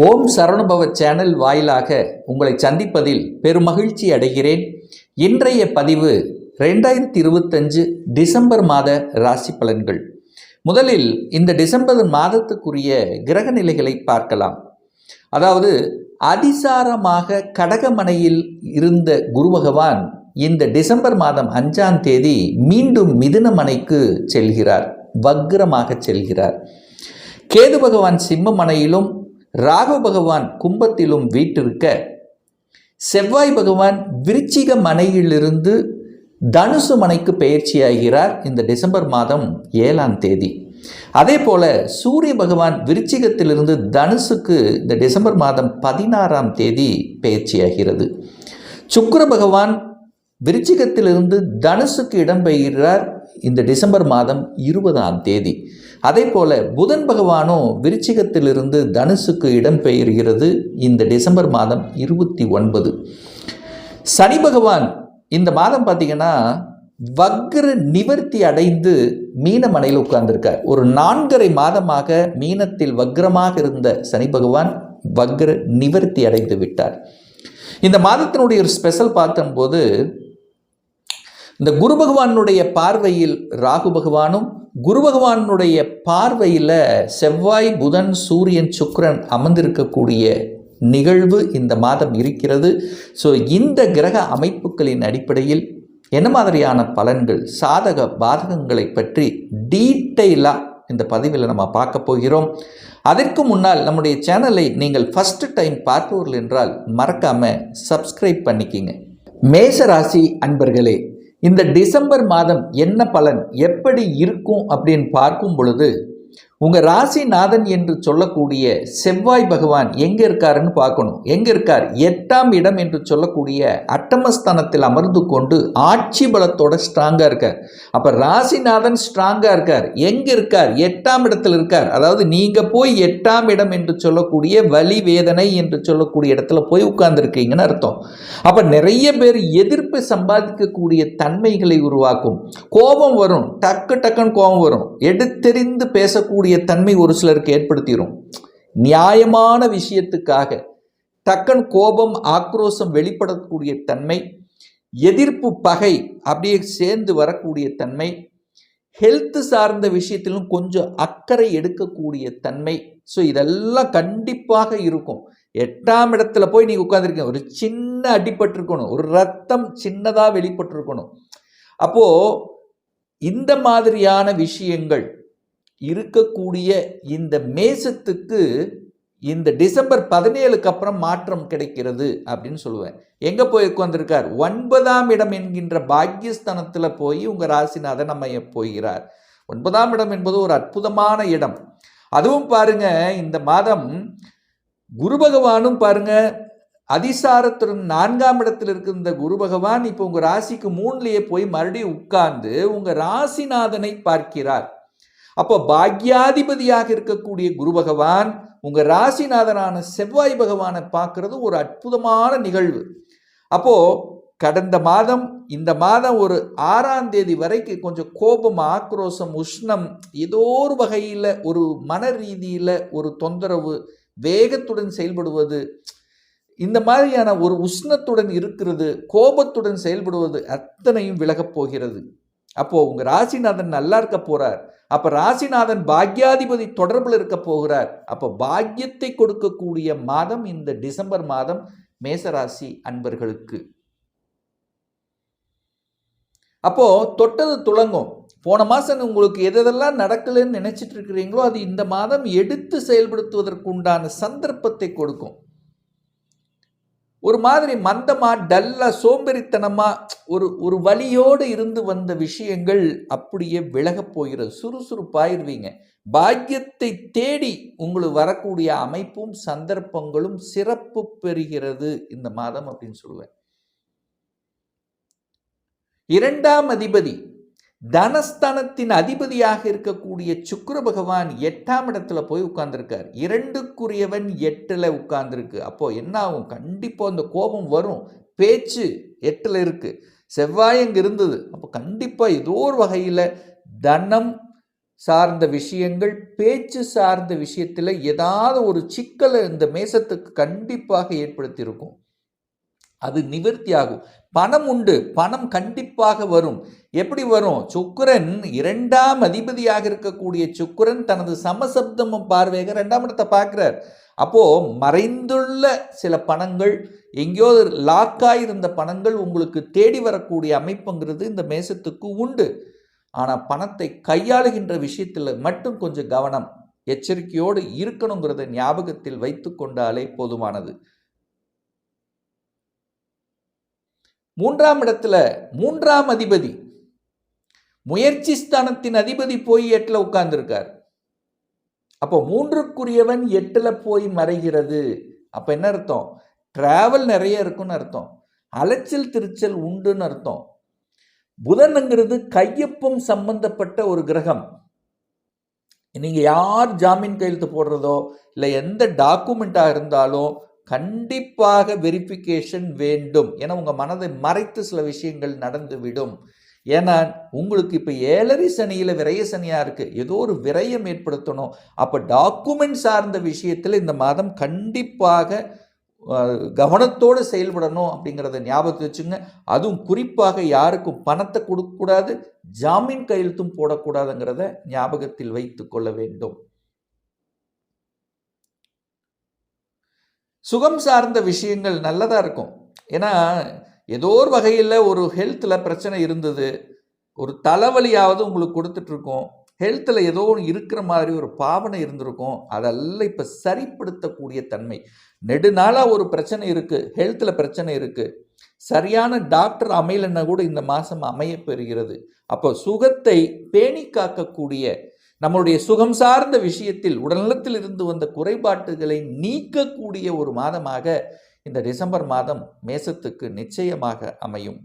ஓம் சரணுபவ channel வாயிலாக உங்களை சந்திப்பதில் பெருமகிழ்ச்சி அடைகிறேன். இன்றைய பதிவு ரெண்டாயிரத்தி இருபத்தஞ்சு டிசம்பர் மாத ராசி பலன்கள். முதலில் இந்த டிசம்பர் மாதத்துக்குரிய கிரக நிலைகளை பார்க்கலாம். அதாவது அதிசாரமாக கடகமனையில் இருந்த குரு பகவான் இந்த டிசம்பர் மாதம் அஞ்சாம் தேதி மீண்டும் மிதுனமனைக்கு செல்கிறார் வக்ரமாக செல்கிறார். கேது பகவான் சிம்மமனையிலும் ராகு பகவான் கும்பத்திலும் வீட்டிருக்க. செவ்வாய் பகவான் விருச்சிக மனையிலிருந்து தனுசு மனைக்கு பயிற்சியாகிறார் இந்த டிசம்பர் மாதம் ஏழாம் தேதி. அதே போல சூரிய பகவான் விருச்சிகத்திலிருந்து தனுசுக்கு இந்த டிசம்பர் மாதம் பதினாறாம் தேதி பயிற்சியாகிறது சுக்கர பகவான் விருச்சிகத்திலிருந்து தனுசுக்கு இடம்பெயர்கிறார். இந்த டிசம்பர் மாதம் இருபதாம் தேதி. அதே போல புதன் பகவானும் விருச்சிகத்திலிருந்து தனுசுக்கு இடம்பெயர்கிறது இந்த டிசம்பர் மாதம் இருபத்தி ஒன்பது. சனி பகவான் இந்த மாதம் பார்த்தீங்கன்னா வக்ர நிவர்த்தி அடைந்து மீனமனையில் உட்கார்ந்திருக்கார். ஒரு நான்கரை மாதமாக மீனத்தில் வக்ரமாக இருந்த சனி பகவான் வக்ர நிவர்த்தி அடைந்து விட்டார். இந்த மாதத்தினுடைய ஒரு ஸ்பெஷல் பார்த்தம்போது இந்த குரு பகவானுடைய பார்வையில் ராகு பகவானும் குரு பகவானுடைய பார்வையில் செவ்வாய் புதன் சூரியன் சுக்கரன் அமர்ந்திருக்கக்கூடிய நிகழ்வு இந்த மாதம் இருக்கிறது. ஸோ இந்த கிரக அமைப்புகளின் அடிப்படையில் என்ன மாதிரியான பலன்கள் சாதக பாதகங்களை பற்றி டீட்டெயிலாக இந்த பதிவில் நம்ம பார்க்க போகிறோம். அதற்கு முன்னால் நம்முடைய சேனலை நீங்கள் ஃபஸ்ட்டு டைம் பார்ப்பவர்கள் என்றால் மறக்காமல் சப்ஸ்கிரைப் பண்ணிக்கிங்க. மேச ராசி அன்பர்களே இந்த டிசம்பர் மாதம் என்ன பலன் எப்படி இருக்கும் அப்படின்னு பார்க்கும் பொழுது உங்கள் ராசிநாதன் என்று சொல்லக்கூடிய செவ்வாய் பகவான் எங்கே இருக்காருன்னு பார்க்கணும். எங்கே இருக்கார்? எட்டாம் இடம் என்று சொல்லக்கூடிய அட்டமஸ்தானத்தில் அமர்ந்து கொண்டு ஆட்சி பலத்தோட ஸ்ட்ராங்காக இருக்கார். அப்போ ராசிநாதன் ஸ்ட்ராங்காக இருக்கார். எங்கே இருக்கார்? எட்டாம் இடத்தில் இருக்கார். அதாவது நீங்கள் போய் எட்டாம் இடம் என்று சொல்லக்கூடிய வலி வேதனை என்று சொல்லக்கூடிய இடத்துல போய் உட்கார்ந்துருக்கீங்கன்னு அர்த்தம். அப்போ நிறைய பேர் எதிர்ப்பு சம்பாதிக்கக்கூடிய தன்மைகளை உருவாக்கும். கோபம் வரும். டக்கு டக்குன்னு கோபம் வரும். எடுத்தெறிந்து பேசக்கூடிய தன்மை ஒரு சிலருக்கு ஏற்படுத்திடும் நியாயமான விஷயத்துக்காக டக்கன் கோபம் ஆக்ரோஷம் வெளிப்படக்கூடிய தன்மை எதிர்ப்பு பகை அப்படியே சேர்ந்து வரக்கூடிய தன்மை ஹெல்த் சார்ந்த விஷயத்திலும் கொஞ்சம் அக்கறை எடுக்கக்கூடிய தன்மை. ஸோ இதெல்லாம் கண்டிப்பாக இருக்கும். எட்டாம் இடத்துல போய் நீங்கள் உட்காந்துருக்கீங்க ஒரு சின்ன அடிபட்டிருக்கணும். ஒரு ரத்தம் சின்னதாக வெளிப்பட்டிருக்கணும். அப்போது இந்த மாதிரியான விஷயங்கள் இருக்கக்கூடிய இந்த மேசத்துக்கு இந்த டிசம்பர் பதினேழுக்கு அப்புறம் மாற்றம் கிடைக்கிறது அப்படின்னு சொல்லுவேன். எங்கே போய் உட்காந்துருக்கார் ஒன்பதாம் இடம் என்கின்ற பாக்யஸ்தானத்தில் போய் உங்கள் ராசிநாதன் நம்ம போகிறார். ஒன்பதாம் இடம் என்பது ஒரு அற்புதமான இடம். அதுவும் பாருங்க இந்த மாதம் குரு பகவானும் பாருங்க அதிசாரத்துடன் நான்காம் இடத்தில் இருக்கிற இந்த குரு பகவான் இப்போ உங்கள் ராசிக்கு மூணுலேயே போய் மறுபடியும் உட்கார்ந்து உங்கள் ராசிநாதனை பார்க்கிறார். அப்போ பாக்யாதிபதியாக இருக்கக்கூடிய குரு பகவான் உங்கள் ராசிநாதனான செவ்வாய் பகவானை பார்க்கறது ஒரு அற்புதமான நிகழ்வு. அப்போது கடந்த மாதம் இந்த மாதம் ஒரு ஆறாம் தேதி வரைக்கும் கொஞ்சம் கோபம் ஆக்ரோஷம் உஷ்ணம் ஏதோ ஒரு வகையில் ஒரு மன ரீதியில் ஒரு தொந்தரவு வேகத்துடன் செயல்படுவது இந்த மாதிரியான ஒரு உஷ்ணத்துடன் இருக்கிறது கோபத்துடன் செயல்படுவது அத்தனையும் விலகப் போகிறது. அப்போது உங்கள் ராசிநாதன் நல்லா இருக்க போகிறார் அப்போ ராசிநாதன் பாக்யாதிபதி தொடர்பில் இருக்க போகிறார். அப்போ பாக்கியத்தை கொடுக்கக்கூடிய மாதம் இந்த டிசம்பர் மாதம் மேசராசி அன்பர்களுக்கு. அப்போ தொட்டது துளங்கும். போன மாதம் உங்களுக்கு எதெல்லாம் நடக்கலைன்னு நினைச்சிட்டு இருக்கிறீங்களோ அது இந்த மாதம் எடுத்து செயல்படுத்துவதற்கு உண்டான சந்தர்ப்பத்தை கொடுக்கும். ஒரு மாதிரி மந்தமாக டல்லாக சோம்பேறித்தனமாக ஒரு ஒரு வழியோடு இருந்து வந்த விஷயங்கள் அப்படியே விலகப் போகிறது. சுறுசுறுப்பாயிருவீங்க. பாக்கியத்தை தேடி உங்களுக்கு வரக்கூடிய அமைப்பும் சந்தர்ப்பங்களும் சிறப்பு பெறுகிறது இந்த மாதம் அப்படின்னு சொல்லுவேன். இரண்டாம் அதிபதி தனஸ்தனத்தின் அதிபதியாக இருக்கக்கூடிய சுக்கர பகவான் எட்டாம் இடத்துல போய் உட்கார்ந்துருக்கார். இரண்டுக்குரியவன் எட்டில் உட்கார்ந்துருக்கு. அப்போது என்ன ஆகும்? கண்டிப்பாக அந்த கோபம் வரும். பேச்சு எட்டில் இருக்குது செவ்வாய் அங்கே இருந்தது. அப்போ கண்டிப்பாக ஏதோ ஒரு வகையில் தனம் சார்ந்த விஷயங்கள் பேச்சு சார்ந்த விஷயத்தில் ஏதாவது ஒரு சிக்கலை இந்த மேசத்துக்கு கண்டிப்பாக ஏற்படுத்தியிருக்கும். அது நிவர்த்தி ஆகும் பணம் உண்டு. பணம் கண்டிப்பாக வரும். எப்படி வரும்? சுக்கரன் இரண்டாம் அதிபதியாக இருக்கக்கூடிய சுக்கரன் தனது சமசப்தமும் பார்வையாக ரெண்டாம் இடத்தை பார்க்கிறார். அப்போ மறைந்துள்ள சில பணங்கள் எங்கேயோ லாக்காயிருந்த பணங்கள் உங்களுக்கு தேடி வரக்கூடிய அமைப்புங்கிறது இந்த மேசத்துக்கு உண்டு. ஆனால் பணத்தை கையாளுகின்ற விஷயத்தில் மட்டும் கொஞ்சம் கவனம் எச்சரிக்கையோடு இருக்கணுங்கிறத ஞாபகத்தில் வைத்து கொண்டாலே போதுமானது. மூன்றாம் இடத்துல மூன்றாம் அதிபதி. முயற்சி ஸ்தானத்தின் அதிபதி போய் எட்டில் உட்கார்ந்துருக்கார். அப்போ மூன்றுக்குரியவன் எட்டில் போய் மறைகிறது. அப்போ என்ன அர்த்தம்? டிராவல் நிறைய இருக்குன்னு அர்த்தம். அலைச்சல் திருச்சல் உண்டுன்னு அர்த்தம். புதனுங்கிறது கையொப்பம் சம்பந்தப்பட்ட ஒரு கிரகம். நீங்கள் யார் ஜாமீன் கையெழுத்து போடுறதோ இல்லை எந்த டாக்குமெண்ட்டாக இருந்தாலும் கண்டிப்பாக வெரிஃபிகேஷன் வேண்டும். ஏன்னா உங்கள் மனதை மறைத்து சில விஷயங்கள் நடந்துவிடும். ஏன்னா உங்களுக்கு இப்போ ஏழரை சனியில் விரய சனியாக இருக்குது ஏதோ ஒரு விரயம் ஏற்படுத்தணும். அப்போ டாக்குமெண்ட் சார்ந்த விஷயத்தில் இந்த மாதம் கண்டிப்பாக கவனத்தோடு செயல்படணும் அப்படிங்கிறத ஞாபகத்தை வச்சுங்க. அதுவும் குறிப்பாக யாருக்கும் பணத்தை கொடுக்கக்கூடாது ஜாமீன் கையெழுத்தும் போடக்கூடாதுங்கிறத ஞாபகத்தில் வைத்து கொள்ள வேண்டும். சுகம் சார்ந்த விஷயங்கள் நல்லதாக இருக்கும். ஏன்னா ஏதோ ஒரு வகையில் ஒரு ஹெல்த்தில் பிரச்சனை இருந்தது. ஒரு தலைவலியாவது உங்களுக்கு கொடுத்துட்ருக்கோம். ஹெல்த்தில் ஏதோ ஒன்று இருக்கிற மாதிரி ஒரு பாவனை இருந்திருக்கும். அதெல்லாம் இப்போ சரிப்படுத்தக்கூடிய தன்மை. நெடுநாளாக ஒரு பிரச்சனை இருக்குது ஹெல்த்தில் பிரச்சனை இருக்குது சரியான டாக்டர் அமையலைன்னா கூட இந்த மாதம் அமைய பெறுகிறது. அப்போ சுகத்தை பேணி காக்கக்கூடிய நம்மளுடைய சுகம் சார்ந்த விஷயத்தில் உடல்நலத்தில் இருந்து வந்த குறைபாட்டுகளை நீக்கக்கூடிய ஒரு மாதமாக இந்த டிசம்பர் மாதம் மேசத்துக்கு நிச்சயமாக அமையும்.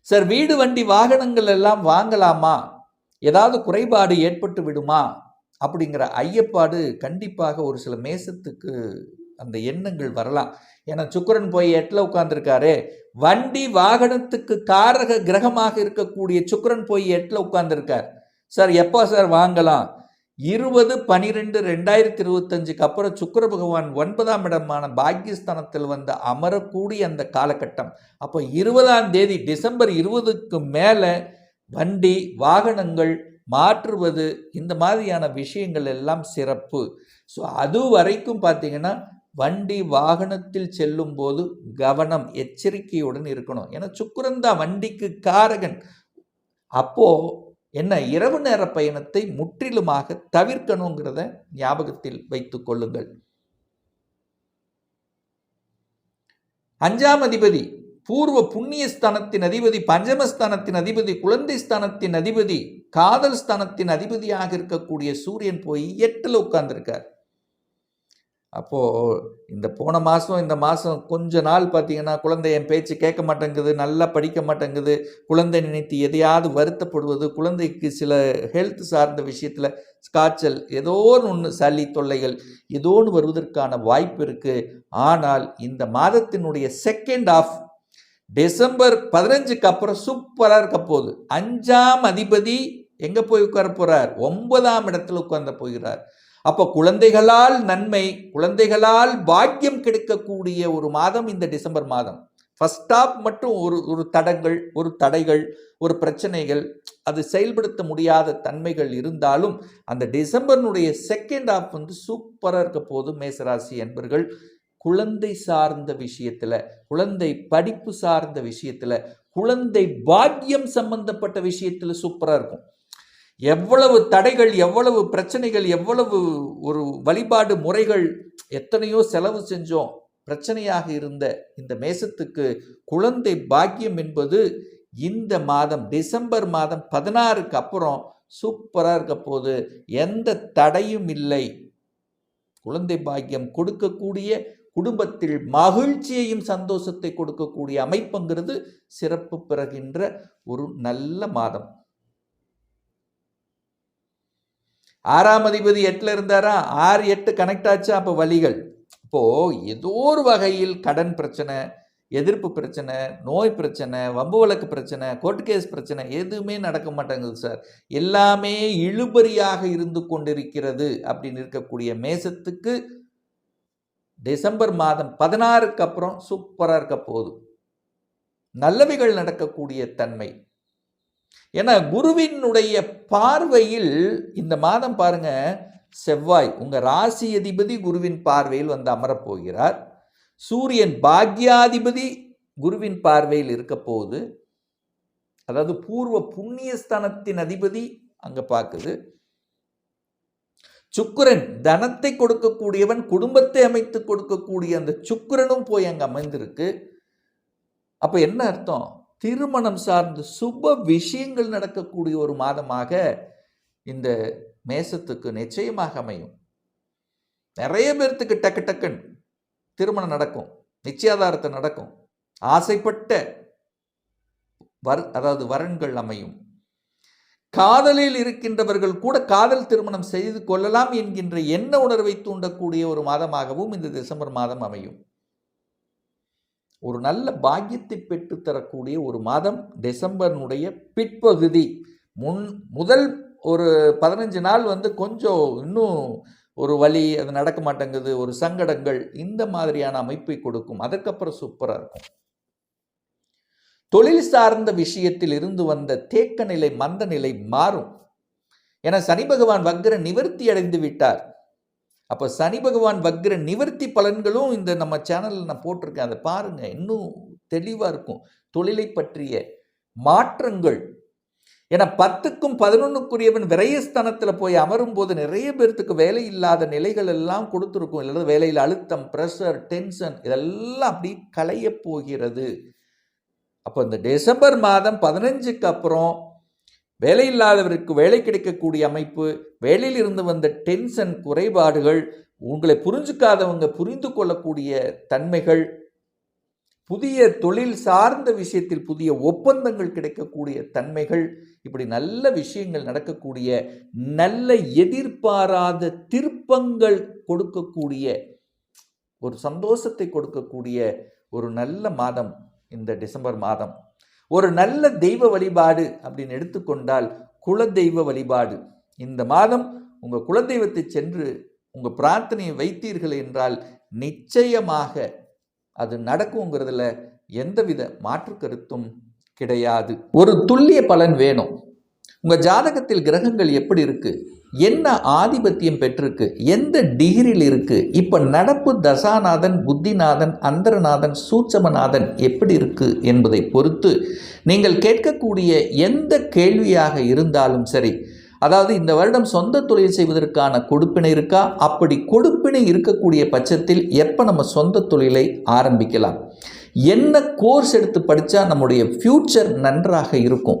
சார் வீடு வண்டி வாகனங்கள் எல்லாம் வாங்கலாமா? ஏதாவது குறைபாடு ஏற்பட்டு விடுமா? அப்படிங்கிற ஐயப்பாடு கண்டிப்பாக ஒரு சில மேசத்துக்கு அந்த எண்ணங்கள் வரலாம். ஏன்னா சுக்கரன் போய் எட்டில் உட்காந்துருக்காரு வண்டி வாகனத்துக்கு காரக கிரகமாக இருக்கக்கூடிய சுக்கரன் போய் எட்டில் உட்காந்துருக்கார் சார் எப்போ சார் வாங்கலாம்? இருபது பனிரெண்டு ரெண்டாயிரத்தி இருபத்தஞ்சுக்கு அப்புறம் சுக்கர பகவான் ஒன்பதாம் இடமான பாக்கியஸ்தானத்தில் வந்து அமரக்கூடிய அந்த காலகட்டம். அப்போ இருபதாம் தேதி டிசம்பர் இருபதுக்கு மேலே வண்டி வாகனங்கள் மாற்றுவது இந்த மாதிரியான விஷயங்கள் எல்லாம் சிறப்பு. ஸோ அது வரைக்கும் பார்த்தீங்கன்னா வண்டி வாகனத்தில் செல்லும் போது கவனம் எச்சரிக்கையுடன் இருக்கணும். ஏன்னா சுக்குரன் தான் வண்டிக்கு காரகன். அப்போ என்ன இரவு நேர பயணத்தை முற்றிலுமாக தவிர்க்கணுங்கிறத ஞாபகத்தில் வைத்துக் கொள்ளுங்கள். அஞ்சாம் அதிபதி பூர்வ புண்ணிய ஸ்தானத்தின் அதிபதி பஞ்சமஸ்தானத்தின் அதிபதி குழந்தை ஸ்தானத்தின் அதிபதி காதல் ஸ்தானத்தின் அதிபதியாக இருக்கக்கூடிய சூரியன் போய் எட்டில் உட்கார்ந்துருக்கார். அப்போது இந்த போன மாதம் இந்த மாதம் கொஞ்ச நாள் பார்த்தீங்கன்னா குழந்தை என் பேச்சு கேட்க மாட்டேங்குது நல்லா படிக்க மாட்டேங்குது குழந்தை நினைத்து எதையாவது வருத்தப்படுவது குழந்தைக்கு சில ஹெல்த் சார்ந்த விஷயத்தில் காய்ச்சல் ஏதோ ஒன்று சளி தொல்லைகள் ஏதோ ஒன்று வருவதற்கான வாய்ப்பு இருக்குது ஆனால் இந்த மாதத்தினுடைய செகண்ட் ஆஃப் டிசம்பர் பதினஞ்சுக்கு அப்புறம் சூப்பராக இருக்க போகுது. அஞ்சாம் அதிபதி எங்கே போய் உட்கார போகிறார் ஒன்பதாம் இடத்துல உட்கார்ந்து போகிறார். அப்போ குழந்தைகளால் நன்மை குழந்தைகளால் பாக்கியம் கிடைக்கக்கூடிய ஒரு மாதம் இந்த டிசம்பர் மாதம். ஃபஸ்ட் ஆஃப் மட்டும் ஒரு ஒரு தடங்கள் ஒரு தடைகள் ஒரு பிரச்சனைகள் அது செயல்படுத்த முடியாத தன்மைகள் இருந்தாலும் அந்த டிசம்பர்னுடைய செகண்ட் ஆஃப் வந்து சூப்பராக இருக்க போது மேசராசி என்பர்கள் குழந்தை சார்ந்த விஷயத்தில் குழந்தை படிப்பு சார்ந்த விஷயத்தில் குழந்தை பாக்கியம் சம்பந்தப்பட்ட விஷயத்தில் சூப்பராக இருக்கும். எவ்வளவு தடைகள் எவ்வளவு பிரச்சனைகள் எவ்வளவு ஒரு வழிபாடு முறைகள் எத்தனையோ செலவு செஞ்சோம். பிரச்சனையாக இருந்த இந்த மேசத்துக்கு குழந்தை பாக்கியம் என்பது இந்த மாதம் டிசம்பர் மாதம் பதினாறுக்கு அப்புறம் சூப்பராக இருக்க போது எந்த தடையும் இல்லை. குழந்தை பாக்கியம் கொடுக்கக்கூடிய குடும்பத்தில் மகிழ்ச்சியையும் சந்தோஷத்தை கொடுக்கக்கூடிய அமைப்புங்கிறது சிறப்பு பெறுகின்ற ஒரு நல்ல மாதம். ஆறாம் அதிபதி எட்டில் இருந்தாரா? ஆறு எட்டு கனெக்ட் ஆச்சு? அப்போ வழிகள். இப்போது ஏதோ ஒரு வகையில் கடன் பிரச்சனை எதிர்ப்பு பிரச்சனை நோய் பிரச்சனை வம்பு வழக்கு பிரச்சனை கோர்ட் கேஸ் பிரச்சனை எதுவுமே நடக்க மாட்டேங்குது சார் எல்லாமே இழுபறியாக இருந்து கொண்டிருக்கிறது அப்படின்னு இருக்கக்கூடிய மேசத்துக்கு டிசம்பர் மாதம் பதினாறுக்கு அப்புறம் சூப்பராக இருக்க போதும் நல்லவைகள் நடக்கக்கூடிய தன்மை. ஏன்னா குருவினுடைய பார்வையில் இந்த மாதம் பாருங்க செவ்வாய் உங்க ராசி அதிபதி குருவின் பார்வையில் வந்து அமரப் போகிறார். சூரியன் பாக்யாதிபதி குருவின் பார்வையில் இருக்க போகுது. அதாவது பூர்வ புண்ணியஸ்தானத்தின் அதிபதி அங்க பார்க்குது சுக்கிரன் தனத்தை கொடுக்கக்கூடியவன் குடும்பத்தை அமைத்து கொடுக்கக்கூடிய அந்த சுக்கிரனும் போய் அங்கே அமைந்திருக்கு அப்போ என்ன அர்த்தம்? திருமணம் சார்ந்த சுப விஷயங்கள் நடக்கக்கூடிய ஒரு மாதமாக இந்த மேசத்துக்கு நிச்சயமாக அமையும். நிறைய பேர்த்துக்கு டக்கு டக்குன்னு திருமணம் நடக்கும் நிச்சயாதாரத்தை நடக்கும். ஆசைப்பட்ட வர் அதாவது வரன்கள் அமையும். காதலில் இருக்கின்றவர்கள் கூட காதல் திருமணம் செய்து கொள்ளலாம் என்கின்ற எண்ண உணர்வை தூண்டக்கூடிய ஒரு மாதமாகவும் இந்த டிசம்பர் மாதம் அமையும். ஒரு நல்ல பாக்கியத்தை பெற்றுத்தரக்கூடிய ஒரு மாதம் டிசம்பர்னுடைய பிற்பகுதி. முன் முதல் ஒரு பதினஞ்சு நாள் வந்து கொஞ்சம் இன்னும் ஒரு வழி அது நடக்க மாட்டேங்குது ஒரு சங்கடங்கள் இந்த மாதிரியான அமைப்பை கொடுக்கும். அதுக்கப்புறம் சூப்பராக இருக்கும். தொழில் சார்ந்த விஷயத்தில் இருந்து வந்த தேக்க நிலை மந்த நிலை மாறும். என சனி பகவான் வக்ர நிவர்த்தி அடைந்து விட்டார். அப்போ சனி பகவான் வக்ர நிவர்த்தி பலன்களும் இந்த நம்ம சேனலில் நான் போட்டிருக்கேன். அதை பாருங்கள் இன்னும் தெளிவாக இருக்கும். தொழிலை பற்றிய மாற்றங்கள். ஏன்னா பத்துக்கும் பதினொன்றுக்குரியவன் விரயஸ்தானத்தில் போய் அமரும் போது நிறைய பேர்த்துக்கு வேலை இல்லாத நிலைகள் எல்லாம் கொடுத்துருக்கும். இல்லை வேலையில் அழுத்தம் ப்ரெஷர் டென்ஷன் இதெல்லாம் அப்படி களைய போகிறது. அப்போ இந்த டிசம்பர் மாதம் பதினஞ்சுக்கு அப்புறம் வேலை இல்லாதவருக்கு வேலை கிடைக்கக்கூடிய அமைப்பு வேலையில் இருந்து வந்த டென்ஷன் குறைபாடுகள் உங்களை புரிஞ்சுக்காதவங்க புரிந்து கொள்ளக்கூடிய தன்மைகள் புதிய தொழில் சார்ந்த விஷயத்தில் புதிய ஒப்பந்தங்கள் கிடைக்கக்கூடிய தன்மைகள் இப்படி நல்ல விஷயங்கள் நடக்கக்கூடிய நல்ல எதிர்பாராத திருப்பங்கள் கொடுக்கக்கூடிய ஒரு சந்தோஷத்தை கொடுக்கக்கூடிய ஒரு நல்ல மாதம் இந்த டிசம்பர் மாதம். ஒரு நல்ல தெய்வ வழிபாடு அப்படின்னு எடுத்துக்கொண்டால் குலதெய்வ வழிபாடு. இந்த மாதம் உங்கள் குலதெய்வத்தை சென்று உங்கள் பிரார்த்தனையை வைத்தீர்கள் என்றால் நிச்சயமாக அது நடக்குங்கிறதுல எந்தவித மாற்று கருத்தும் கிடையாது. ஒரு துல்லிய பலன் வேணும். உங்கள் ஜாதகத்தில் கிரகங்கள் எப்படி இருக்குது என்ன ஆதிபத்தியம் பெற்றிருக்கு? எந்த டிகிரியில் இருக்குது இப்போ நடப்பு தசாநாதன் புத்திநாதன் அந்தரநாதன் சூட்சமநாதன் எப்படி இருக்கு என்பதை பொறுத்து நீங்கள் கேட்கக்கூடிய எந்த கேள்வியாக இருந்தாலும் சரி அதாவது இந்த வருடம் சொந்த தொழில் செய்வதற்கான கொடுப்பினை இருக்கா? அப்படி கொடுப்பினை இருக்கக்கூடிய பட்சத்தில் எப்போ நம்ம சொந்த தொழிலை ஆரம்பிக்கலாம்? என்ன கோர்ஸ் எடுத்து படித்தா நம்முடைய ஃப்யூச்சர் நன்றாக இருக்கும்?